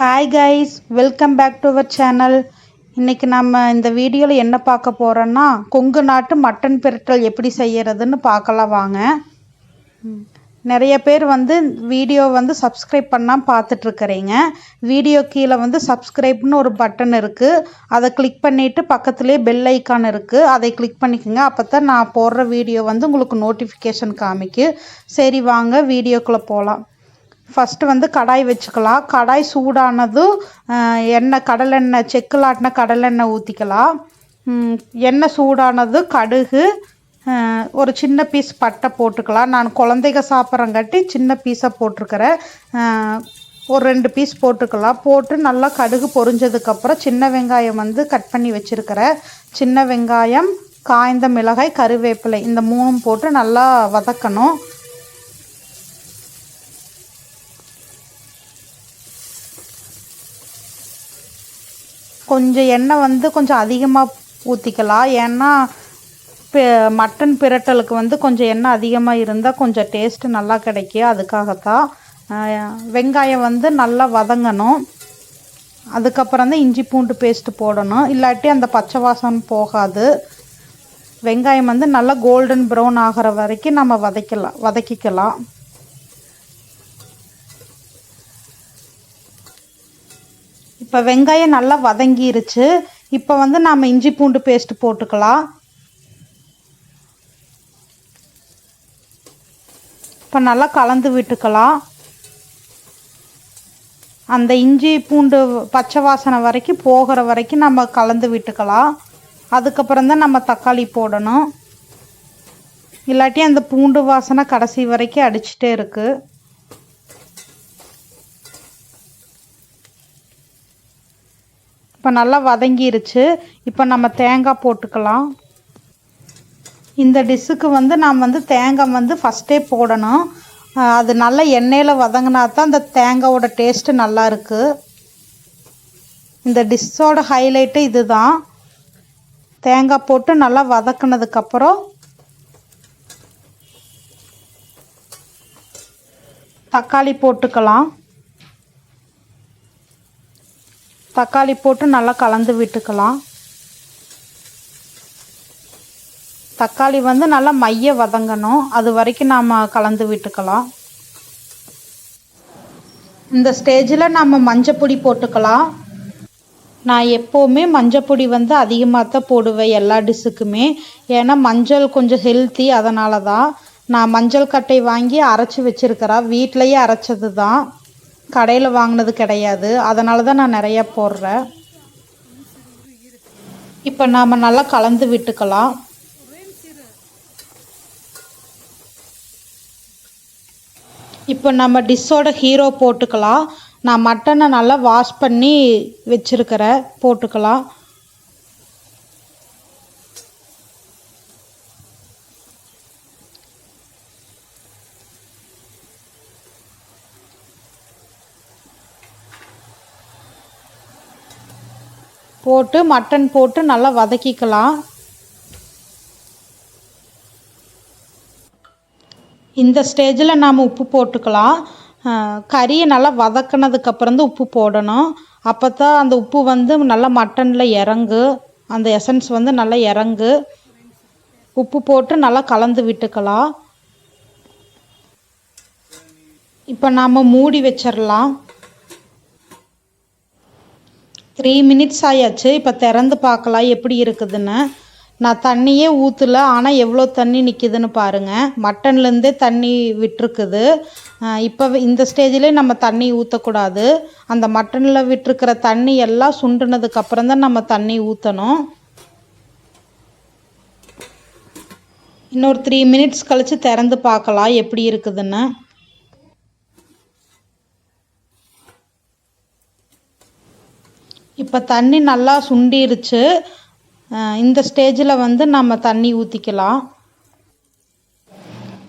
Hi guys welcome back to our channel இன்றைக்கி நம்ம இந்த வீடியோவில் என்ன பார்க்க போகிறோன்னா கொங்கு நாட்டு மட்டன் பிரட்டல் எப்படி செய்கிறதுன்னு பார்க்கலாம் வாங்க. நிறைய பேர் வந்து வீடியோ வந்து சப்ஸ்கிரைப் பண்ணால் பார்த்துட்ருக்குறீங்க வீடியோ கீழே வந்து சப்ஸ்கிரைப்னு ஒரு பட்டன் இருக்குது அதை கிளிக் பண்ணிவிட்டு பக்கத்துலேயே பெல் ஐக்கான் இருக்குது அதை கிளிக் பண்ணிக்கோங்க. அப்போ தான் நான் போடுற வீடியோ வந்து உங்களுக்கு நோட்டிஃபிகேஷன் காமிக்கு சரி வாங்க வீடியோக்குள்ளே போகலாம் ஃபஸ்ட்டு வந்து கடாய் வச்சுக்கலாம். கடாய் சூடானதும் எண்ணெய் கடலெண்ணெய் செக்கில் ஆட்டின கடலெண்ணெய் ஊற்றிக்கலாம் எண்ணெய் சூடானது கடுகு ஒரு சின்ன பீஸ் பட்டை போட்டுக்கலாம். நான் குழந்தைங்க சாப்பிட்றங்காட்டி சின்ன பீஸாக போட்டிருக்கிறேன். ஒரு ரெண்டு பீஸ் போட்டுக்கலாம். போட்டு நல்லா கடுகு பொரிஞ்சதுக்கப்புறம் சின்ன வெங்காயம் வந்து கட் பண்ணி வச்சுருக்கிறேன். சின்ன வெங்காயம் காய்ந்த மிளகாய் கருவேப்பிலை இந்த மூணும் போட்டு நல்லா வதக்கணும். கொஞ்சம் எண்ணெய் வந்து கொஞ்சம் அதிகமாக ஊற்றிக்கலாம் ஏன்னா மட்டன் பிரட்டலுக்கு வந்து கொஞ்சம் எண்ணெய் அதிகமாக இருந்தால் கொஞ்சம் டேஸ்ட்டு நல்லா கிடைக்கும். அதுக்காகத்தான் வெங்காயம் வந்து நல்லா வதங்கணும். அதுக்கப்புறம் தான் இஞ்சி பூண்டு பேஸ்ட்டு போடணும். இல்லாட்டி அந்த பச்சை வாசம் போகாது. வெங்காயம் வந்து நல்லா கோல்டன் ப்ரௌன் ஆகிற வரைக்கும் நம்ம வதக்கலாம் வதக்கிக்கலாம். இப்போ வெங்காயம் நல்லா வதங்கிருச்சு. இப்போ வந்து நாம் இஞ்சி பூண்டு பேஸ்ட் போட்டுக்கலாம். இப்போ நல்லா கலந்து விட்டுக்கலாம். அந்த இஞ்சி பூண்டு பச்சை வாசனை வரைக்கும் போகிற வரைக்கும் நம்ம கலந்து விட்டுக்கலாம். அதுக்கப்புறம் தான் நம்ம தக்காளி போடணும். இல்லாட்டி அந்த பூண்டு வாசனை கடைசி வரைக்கும் அடிச்சிட்டே இருக்குது இப்போ நல்லா வதங்கிருச்சு. இப்போ நம்ம தேங்காய் போட்டுக்கலாம். இந்த டிஷ்ஷுக்கு வந்து நாம் வந்து தேங்காய் வந்து ஃபஸ்ட்டே போடணும். அது நல்லா எண்ணெயில் வதங்கினா தான் அந்த தேங்காயோட டேஸ்ட்டு நல்லா இருக்குது இந்த டிஷ்ஷோட ஹைலைட்டு இதுதான். தேங்காய் போட்டு நல்லா வதக்குனதுக்கப்புறம் தக்காளி போட்டுக்கலாம். தக்காளி போட்டு நல்லா கலந்து விட்டுக்கலாம். தக்காளி வந்து நல்லா மைய வதங்கணும். அது வரைக்கும் நாம் கலந்து விட்டுக்கலாம். இந்த ஸ்டேஜில் நம்ம மஞ்சப்பொடி போட்டுக்கலாம். நான் எப்போவுமே மஞ்சப்பொடி வந்து அதிகமாக தான் போடுவேன் எல்லா டிஷ்ஷுக்குமே. ஏன்னா மஞ்சள் கொஞ்சம் ஹெல்த்தி அதனால தான். நான் மஞ்சள் கட்டை வாங்கி அரைச்சி வச்சுருக்கிறேன். வீட்டிலையே அரைச்சது தான் கடையில் வாங்கினது கிடையாது. அதனால தான் நான் நிறையா போடுறேன். இப்போ நாம் நல்லா கலந்து விட்டுக்கலாம். இப்போ நம்ம டிஷ்ஷோட ஹீரோ போட்டுக்கலாம். நான் மட்டனை நல்லா வாஷ் பண்ணி வச்சுருக்கிறேன் போட்டுக்கலாம். போட்டு மட்டன் போட்டு நல்லா வதக்கிக்கலாம். இந்த ஸ்டேஜில் நாம் உப்பு போட்டுக்கலாம். கறியை நல்லா வதக்கினதுக்கப்புறம் தான் உப்பு போடணும். அப்போ தான் அந்த உப்பு வந்து நல்லா மட்டனில் இறங்கு. அந்த எசன்ஸ் வந்து நல்லா இறங்கு. உப்பு போட்டு நல்லா கலந்து விட்டுக்கலாம். இப்போ நாம் மூடி வச்சிடலாம் த்ரீ மினிட்ஸ் ஆயாச்சு. இப்போ திறந்து பார்க்கலாம். எப்படி இருக்குதுன்னு. நான் தண்ணியே ஊற்றல ஆனால் எவ்வளோ தண்ணி நிற்கிதுன்னு பாருங்கள் மட்டன்லேருந்தே தண்ணி விட்டுருக்குது. இப்போ இந்த ஸ்டேஜிலே நம்ம தண்ணி ஊற்றக்கூடாது அந்த மட்டனில் விட்டுருக்கிற தண்ணி எல்லாம் சுண்டுனதுக்கப்புறம் தான் நம்ம தண்ணி ஊற்றணும் இன்னொரு த்ரீ மினிட்ஸ் கழித்து திறந்து பார்க்கலாம். எப்படி இருக்குதுன்னு. இப்போ தண்ணி நல்லா சுண்டிருச்சு. இந்த ஸ்டேஜில் வந்து நம்ம தண்ணி ஊற்றிக்கலாம்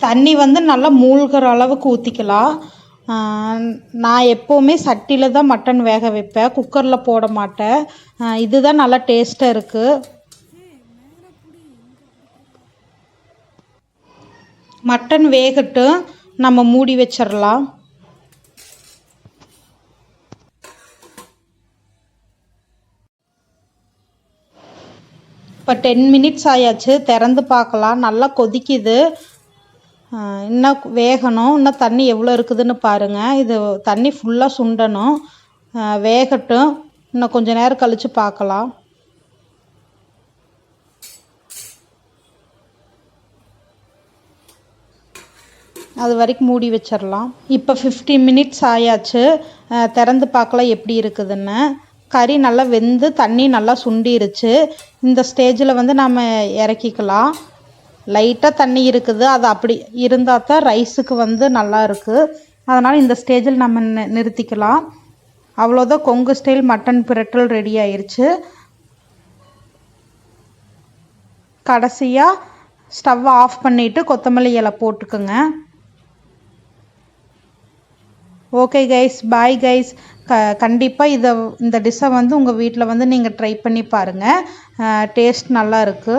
தண்ணி வந்து நல்லா மூழ்கிற அளவுக்கு ஊற்றிக்கலாம் நான் எப்போவுமே சட்டியில் தான் மட்டன் வேக வைப்பேன். குக்கரில் போட மாட்டேன். இதுதான் நல்லா டேஸ்ட்டாக இருக்குது மட்டன் வேகட்டும். நம்ம மூடி வச்சிடலாம் இப்போ டென் மினிட்ஸ் ஆயாச்சு திறந்து பார்க்கலாம். நல்லா கொதிக்குது. இன்னும் வேகணும். இன்னும் தண்ணி எவ்வளோ இருக்குதுன்னு பாருங்கள் இது தண்ணி ஃபுல்லாக சுண்டணும். வேகட்டும். இன்னும் கொஞ்சம் நேரம் கழித்து பார்க்கலாம். அது வரைக்கும் மூடி வச்சிடலாம் இப்போ ஃபிஃப்டி மினிட்ஸ் ஆயாச்சு. திறந்து பார்க்கலாம் எப்படி இருக்குதுன்னு. கறி நல்லா வெந்து தண்ணி நல்லா சுண்டிருச்சு. இந்த ஸ்டேஜில் வந்து நம்ம இறக்கிக்கலாம். லைட்டாக தண்ணி இருக்குது. அது அப்படி இருந்தால் தான் ரைஸுக்கு வந்து நல்லா இருக்குது அதனால் இந்த ஸ்டேஜில் நம்ம நிறுத்திக்கலாம். அவ்வளோதான் கொங்கு ஸ்டைல் மட்டன் பிரட்டல் ரெடி ஆயிடுச்சு கடைசியாக ஸ்டவ்வை ஆஃப் பண்ணிவிட்டு கொத்தமல்லி இலை போட்டுக்கோங்க. ஓகே கைஸ் பாய் கைஸ் க கண்டிப்பாக இதை இந்த டிஷ்ஷை வந்து உங்கள் வீட்டில் வந்து நீங்கள் ட்ரை பண்ணி பாருங்கள் டேஸ்ட் நல்லா இருக்குது